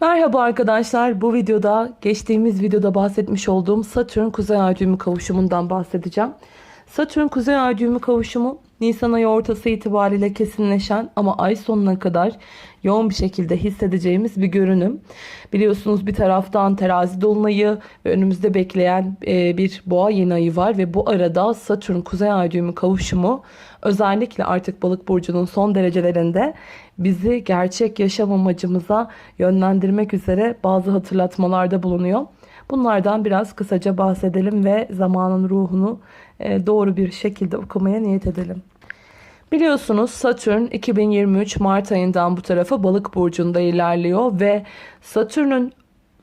Merhaba arkadaşlar. Bu videoda geçtiğimiz videoda bahsetmiş olduğum Satürn Kuzey Ay düğümü kavuşumundan bahsedeceğim. Satürn Kuzey Ay düğümü kavuşumu Nisan ayı ortası itibariyle kesinleşen ama ay sonuna kadar yoğun bir şekilde hissedeceğimiz bir görünüm. Biliyorsunuz bir taraftan terazi dolunayı ve önümüzde bekleyen e, bir boğa yeni ayı var ve bu arada Satürn Kuzey Ay düğümü kavuşumu özellikle artık balık burcunun son derecelerinde bizi gerçek yaşam amacımıza yönlendirmek üzere bazı hatırlatmalarda bulunuyor. Bunlardan biraz kısaca bahsedelim ve zamanın ruhunu e, doğru bir şekilde okumaya niyet edelim. Biliyorsunuz Satürn 2023 Mart ayından bu tarafa balık burcunda ilerliyor ve Satürn'ün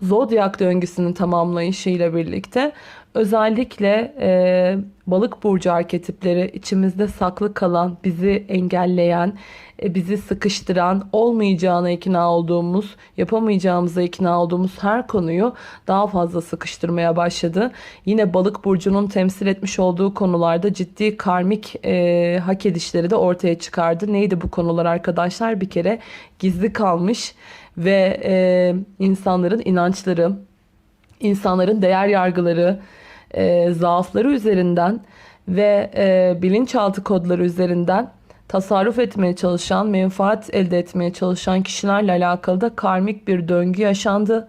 zodyak döngüsünün tamamlayışıyla birlikte özellikle e, balık burcu arketipleri içimizde saklı kalan, bizi engelleyen, e, bizi sıkıştıran, olmayacağına ikna olduğumuz, yapamayacağımıza ikna olduğumuz her konuyu daha fazla sıkıştırmaya başladı. Yine balık burcunun temsil etmiş olduğu konularda ciddi karmik e, hak edişleri de ortaya çıkardı. Neydi bu konular arkadaşlar? Bir kere gizli kalmış ve e, insanların inançları, insanların değer yargıları, e, zaafları üzerinden ve e, bilinçaltı kodları üzerinden tasarruf etmeye çalışan, menfaat elde etmeye çalışan kişilerle alakalı da karmik bir döngü yaşandı.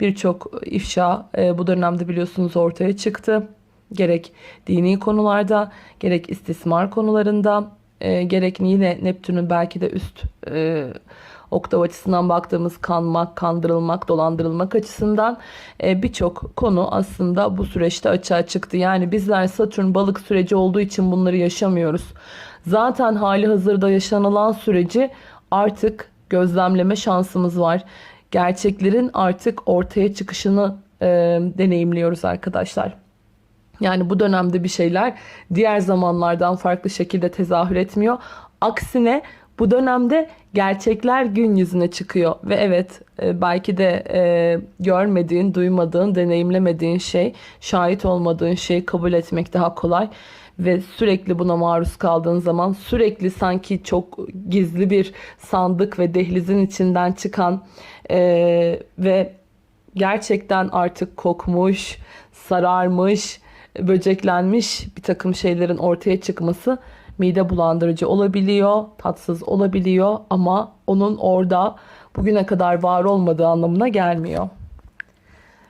Birçok ifşa e, bu dönemde biliyorsunuz ortaya çıktı. Gerek dini konularda, gerek istismar konularında, e, gerek yine Neptün'ün belki de üst e, oktav açısından baktığımız kanmak, kandırılmak, dolandırılmak açısından e, birçok konu aslında bu süreçte açığa çıktı. Yani bizler Satürn balık süreci olduğu için bunları yaşamıyoruz. Zaten hali hazırda yaşanılan süreci artık gözlemleme şansımız var. Gerçeklerin artık ortaya çıkışını e, deneyimliyoruz arkadaşlar. Yani bu dönemde bir şeyler diğer zamanlardan farklı şekilde tezahür etmiyor. Aksine bu dönemde gerçekler gün yüzüne çıkıyor ve evet e, belki de e, görmediğin, duymadığın, deneyimlemediğin şey, şahit olmadığın şeyi kabul etmek daha kolay ve sürekli buna maruz kaldığın zaman sürekli sanki çok gizli bir sandık ve dehlizin içinden çıkan e, ve gerçekten artık kokmuş, sararmış, böceklenmiş bir takım şeylerin ortaya çıkması mide bulandırıcı olabiliyor, tatsız olabiliyor ama onun orada bugüne kadar var olmadığı anlamına gelmiyor.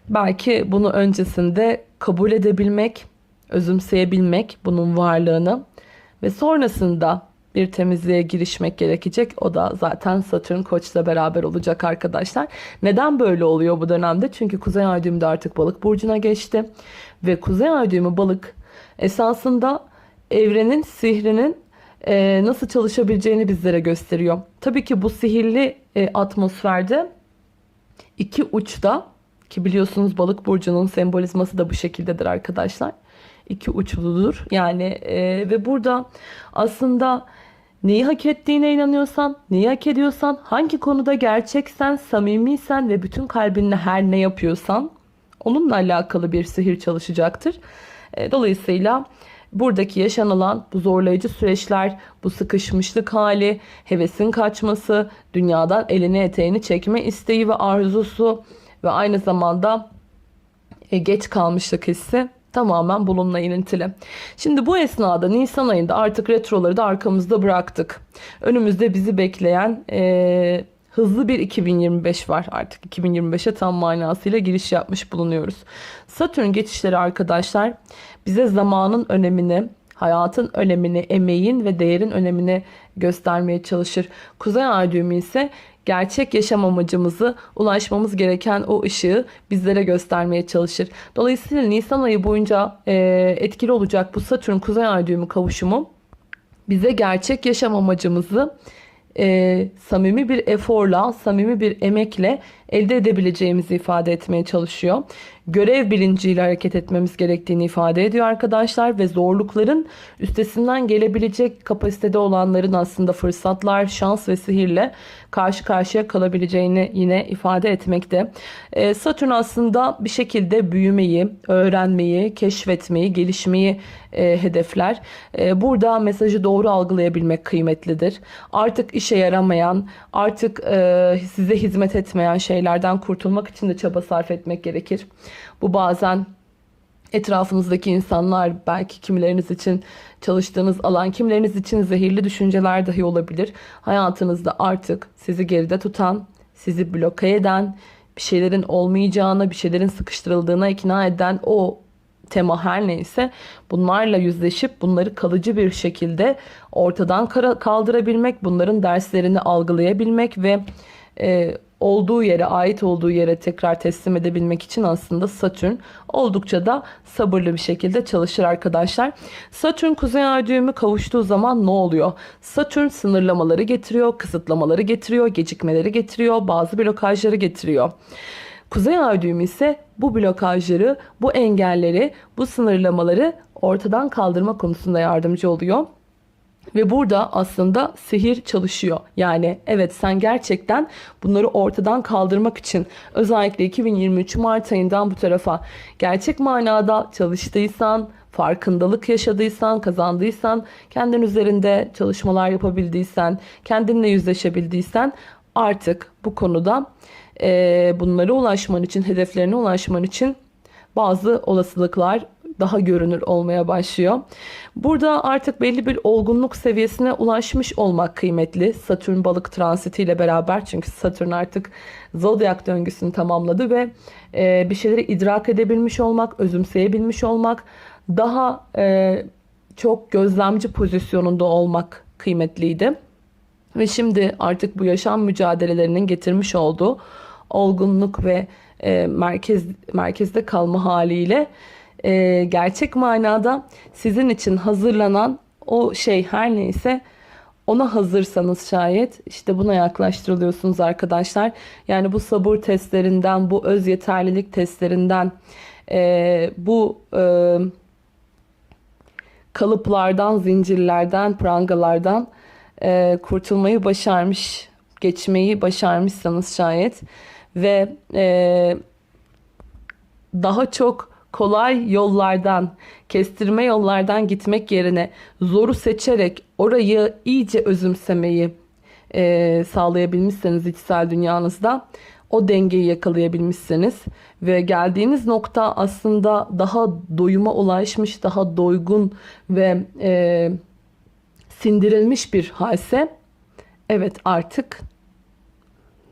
Belki bunu öncesinde kabul edebilmek, özümseyebilmek bunun varlığını ve sonrasında bir temizliğe girişmek gerekecek. O da zaten Satürn Koç'la beraber olacak arkadaşlar. Neden böyle oluyor bu dönemde? Çünkü Kuzey Ay düğümü de artık balık burcuna geçti. Ve Kuzey Ay düğümü balık esasında evrenin sihrinin e, nasıl çalışabileceğini bizlere gösteriyor. Tabii ki bu sihirli e, atmosferde iki uçta ki biliyorsunuz balık burcunun sembolizması da bu şekildedir arkadaşlar. İki uçludur yani e, ve burada aslında neyi hak ettiğine inanıyorsan, neyi hak ediyorsan, hangi konuda gerçeksen, samimiysen ve bütün kalbinle her ne yapıyorsan onunla alakalı bir sihir çalışacaktır. E, dolayısıyla buradaki yaşanılan bu zorlayıcı süreçler, bu sıkışmışlık hali, hevesin kaçması, dünyadan elini eteğini çekme isteği ve arzusu ve aynı zamanda e, geç kalmışlık hissi tamamen bununla ilintili. Şimdi bu esnada Nisan ayında artık retroları da arkamızda bıraktık. Önümüzde bizi bekleyen e, hızlı bir 2025 var artık 2025'e tam manasıyla giriş yapmış bulunuyoruz. Satürn geçişleri arkadaşlar bize zamanın önemini, hayatın önemini, emeğin ve değerin önemini göstermeye çalışır. Kuzey ay düğümü ise gerçek yaşam amacımızı, ulaşmamız gereken o ışığı bizlere göstermeye çalışır. Dolayısıyla Nisan ayı boyunca e, etkili olacak bu Satürn Kuzey ay düğümü kavuşumu bize gerçek yaşam amacımızı e, samimi bir eforla, samimi bir emekle elde edebileceğimizi ifade etmeye çalışıyor. Görev bilinciyle hareket etmemiz gerektiğini ifade ediyor arkadaşlar ve zorlukların üstesinden gelebilecek kapasitede olanların aslında fırsatlar, şans ve sihirle karşı karşıya kalabileceğini yine ifade etmekte. Ee, Satürn aslında bir şekilde büyümeyi, öğrenmeyi, keşfetmeyi, gelişmeyi e, hedefler. E, burada mesajı doğru algılayabilmek kıymetlidir. Artık işe yaramayan, artık e, size hizmet etmeyen şeylerden kurtulmak için de çaba sarf etmek gerekir. Bu bazen etrafınızdaki insanlar belki kimileriniz için çalıştığınız alan, kimileriniz için zehirli düşünceler dahi olabilir. Hayatınızda artık sizi geride tutan, sizi bloke eden, bir şeylerin olmayacağına, bir şeylerin sıkıştırıldığına ikna eden o tema her neyse bunlarla yüzleşip bunları kalıcı bir şekilde ortadan kaldırabilmek, bunların derslerini algılayabilmek ve e, olduğu yere, ait olduğu yere tekrar teslim edebilmek için aslında Satürn oldukça da sabırlı bir şekilde çalışır arkadaşlar. Satürn kuzey ay düğümü kavuştuğu zaman ne oluyor? Satürn sınırlamaları getiriyor, kısıtlamaları getiriyor, gecikmeleri getiriyor, bazı blokajları getiriyor. Kuzey ay düğümü ise bu blokajları, bu engelleri, bu sınırlamaları ortadan kaldırma konusunda yardımcı oluyor. Ve burada aslında sihir çalışıyor. Yani evet sen gerçekten bunları ortadan kaldırmak için özellikle 2023 Mart ayından bu tarafa gerçek manada çalıştıysan, farkındalık yaşadıysan, kazandıysan, kendin üzerinde çalışmalar yapabildiysen, kendinle yüzleşebildiysen artık bu konuda e, bunlara ulaşman için, hedeflerine ulaşman için bazı olasılıklar daha görünür olmaya başlıyor. Burada artık belli bir olgunluk seviyesine ulaşmış olmak kıymetli. Satürn balık transitiyle beraber çünkü Satürn artık zodyak döngüsünü tamamladı ve e, bir şeyleri idrak edebilmiş olmak, özümseyebilmiş olmak, daha e, çok gözlemci pozisyonunda olmak kıymetliydi. Ve şimdi artık bu yaşam mücadelelerinin getirmiş olduğu olgunluk ve e, merkez merkezde kalma haliyle e, gerçek manada sizin için hazırlanan o şey her neyse ona hazırsanız şayet işte buna yaklaştırılıyorsunuz arkadaşlar. Yani bu sabır testlerinden, bu öz yeterlilik testlerinden, e, bu e, kalıplardan, zincirlerden, prangalardan e, kurtulmayı başarmış, geçmeyi başarmışsanız şayet ve e, daha çok kolay yollardan, kestirme yollardan gitmek yerine zoru seçerek orayı iyice özümsemeyi e, sağlayabilmişseniz içsel dünyanızda o dengeyi yakalayabilmişseniz ve geldiğiniz nokta aslında daha doyuma ulaşmış, daha doygun ve e, sindirilmiş bir halse evet artık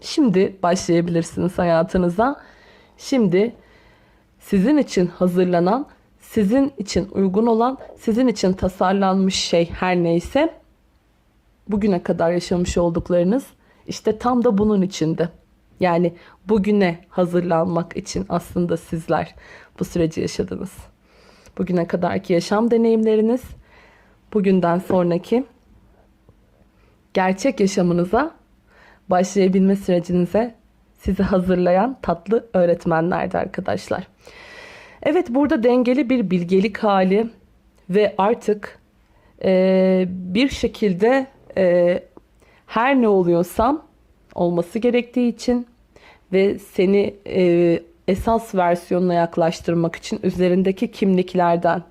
Şimdi başlayabilirsiniz hayatınıza. Şimdi sizin için hazırlanan, sizin için uygun olan, sizin için tasarlanmış şey her neyse bugüne kadar yaşamış olduklarınız işte tam da bunun içinde. Yani bugüne hazırlanmak için aslında sizler bu süreci yaşadınız. Bugüne kadarki yaşam deneyimleriniz, bugünden sonraki gerçek yaşamınıza başlayabilme sürecinize sizi hazırlayan tatlı öğretmenlerdi arkadaşlar. Evet burada dengeli bir bilgelik hali ve artık e, bir şekilde e, her ne oluyorsam olması gerektiği için ve seni e, esas versiyonuna yaklaştırmak için üzerindeki kimliklerden,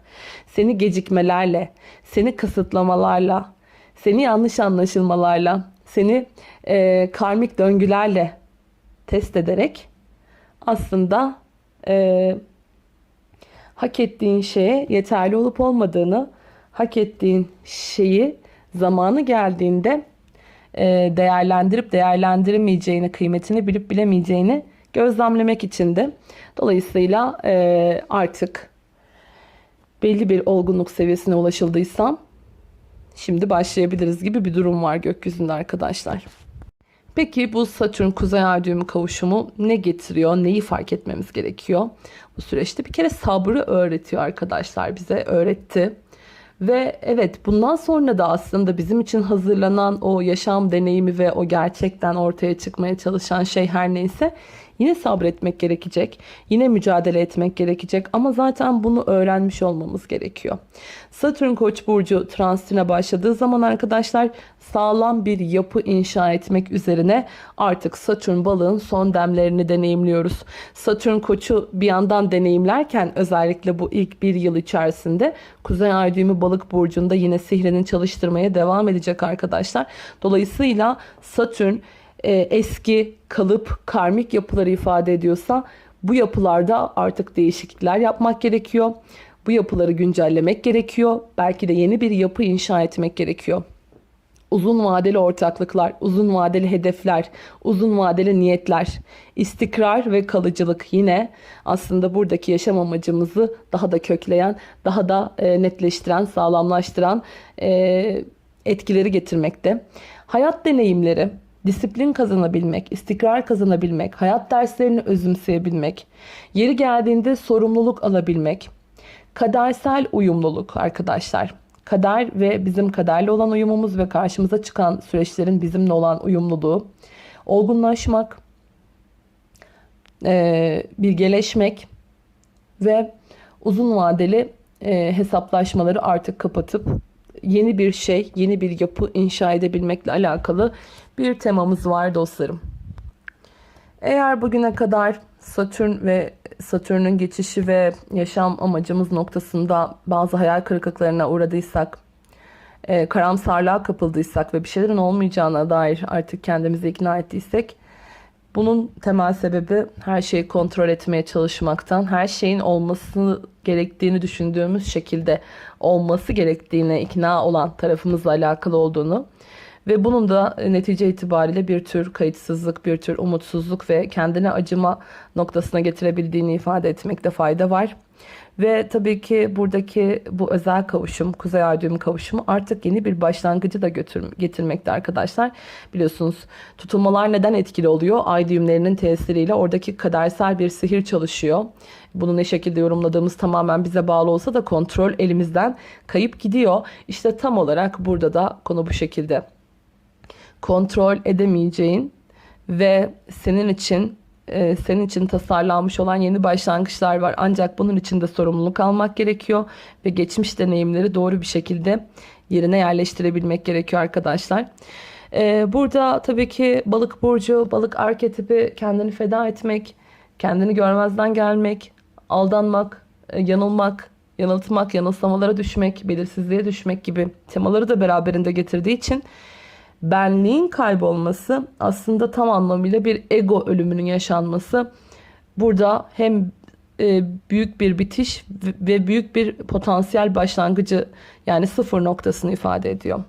seni gecikmelerle, seni kısıtlamalarla, seni yanlış anlaşılmalarla, seni e, karmik döngülerle test ederek aslında e, hak ettiğin şeye yeterli olup olmadığını, hak ettiğin şeyi zamanı geldiğinde e, değerlendirip değerlendiremeyeceğini, kıymetini bilip bilemeyeceğini gözlemlemek içindi. Dolayısıyla e, artık belli bir olgunluk seviyesine ulaşıldıysam şimdi başlayabiliriz gibi bir durum var gökyüzünde arkadaşlar. Peki bu Satürn Kuzey Ay düğümü kavuşumu ne getiriyor? Neyi fark etmemiz gerekiyor? Bu süreçte bir kere sabrı öğretiyor arkadaşlar bize öğretti. Ve evet bundan sonra da aslında bizim için hazırlanan o yaşam deneyimi ve o gerçekten ortaya çıkmaya çalışan şey her neyse Yine sabretmek gerekecek. Yine mücadele etmek gerekecek ama zaten bunu öğrenmiş olmamız gerekiyor. Satürn Koç burcu transitine başladığı zaman arkadaşlar sağlam bir yapı inşa etmek üzerine artık Satürn balığın son demlerini deneyimliyoruz. Satürn Koç'u bir yandan deneyimlerken özellikle bu ilk bir yıl içerisinde Kuzey Ay düğümü balık burcunda yine sihrini çalıştırmaya devam edecek arkadaşlar. Dolayısıyla Satürn e, eski kalıp karmik yapıları ifade ediyorsa bu yapılarda artık değişiklikler yapmak gerekiyor. Bu yapıları güncellemek gerekiyor. Belki de yeni bir yapı inşa etmek gerekiyor. Uzun vadeli ortaklıklar, uzun vadeli hedefler, uzun vadeli niyetler, istikrar ve kalıcılık yine aslında buradaki yaşam amacımızı daha da kökleyen, daha da e, netleştiren, sağlamlaştıran e, etkileri getirmekte. Hayat deneyimleri, disiplin kazanabilmek, istikrar kazanabilmek, hayat derslerini özümseyebilmek, yeri geldiğinde sorumluluk alabilmek, kadersel uyumluluk arkadaşlar. Kader ve bizim kaderle olan uyumumuz ve karşımıza çıkan süreçlerin bizimle olan uyumluluğu, olgunlaşmak, bilgeleşmek ve uzun vadeli hesaplaşmaları artık kapatıp yeni bir şey, yeni bir yapı inşa edebilmekle alakalı bir temamız var dostlarım. Eğer bugüne kadar Satürn ve Satürn'ün geçişi ve yaşam amacımız noktasında bazı hayal kırıklıklarına uğradıysak, e, karamsarlığa kapıldıysak ve bir şeylerin olmayacağına dair artık kendimizi ikna ettiysek, bunun temel sebebi her şeyi kontrol etmeye çalışmaktan, her şeyin olması gerektiğini düşündüğümüz şekilde olması gerektiğine ikna olan tarafımızla alakalı olduğunu ve bunun da netice itibariyle bir tür kayıtsızlık, bir tür umutsuzluk ve kendine acıma noktasına getirebildiğini ifade etmekte fayda var. Ve tabii ki buradaki bu özel kavuşum, Kuzey Ay düğümü kavuşumu artık yeni bir başlangıcı da götür, getirmekte arkadaşlar. Biliyorsunuz tutulmalar neden etkili oluyor? Ay düğümlerinin tesiriyle oradaki kadersel bir sihir çalışıyor. Bunu ne şekilde yorumladığımız tamamen bize bağlı olsa da kontrol elimizden kayıp gidiyor. İşte tam olarak burada da konu bu şekilde kontrol edemeyeceğin ve senin için e, senin için tasarlanmış olan yeni başlangıçlar var. Ancak bunun için de sorumluluk almak gerekiyor ve geçmiş deneyimleri doğru bir şekilde yerine yerleştirebilmek gerekiyor arkadaşlar. E, burada tabii ki balık burcu, balık arketipi kendini feda etmek, kendini görmezden gelmek, aldanmak, e, yanılmak, yanıltmak, yanılsamalara düşmek, belirsizliğe düşmek gibi temaları da beraberinde getirdiği için benliğin kaybolması aslında tam anlamıyla bir ego ölümünün yaşanması. Burada hem e, büyük bir bitiş ve büyük bir potansiyel başlangıcı yani sıfır noktasını ifade ediyor.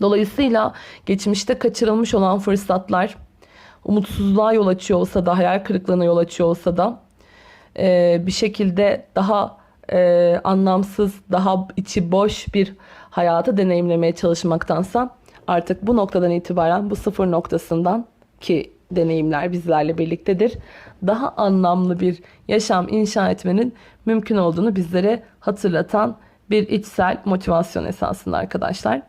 Dolayısıyla geçmişte kaçırılmış olan fırsatlar umutsuzluğa yol açıyor olsa da hayal kırıklığına yol açıyor olsa da e, bir şekilde daha e, anlamsız, daha içi boş bir hayatı deneyimlemeye çalışmaktansa artık bu noktadan itibaren bu sıfır noktasından ki deneyimler bizlerle birliktedir. Daha anlamlı bir yaşam inşa etmenin mümkün olduğunu bizlere hatırlatan bir içsel motivasyon esasında arkadaşlar.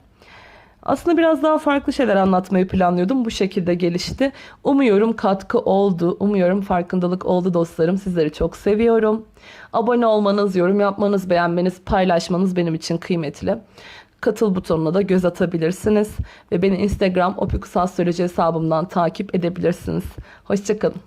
Aslında biraz daha farklı şeyler anlatmayı planlıyordum. Bu şekilde gelişti. Umuyorum katkı oldu. Umuyorum farkındalık oldu dostlarım. Sizleri çok seviyorum. Abone olmanız, yorum yapmanız, beğenmeniz, paylaşmanız benim için kıymetli katıl butonuna da göz atabilirsiniz. Ve beni Instagram opikusastroloji hesabımdan takip edebilirsiniz. Hoşçakalın.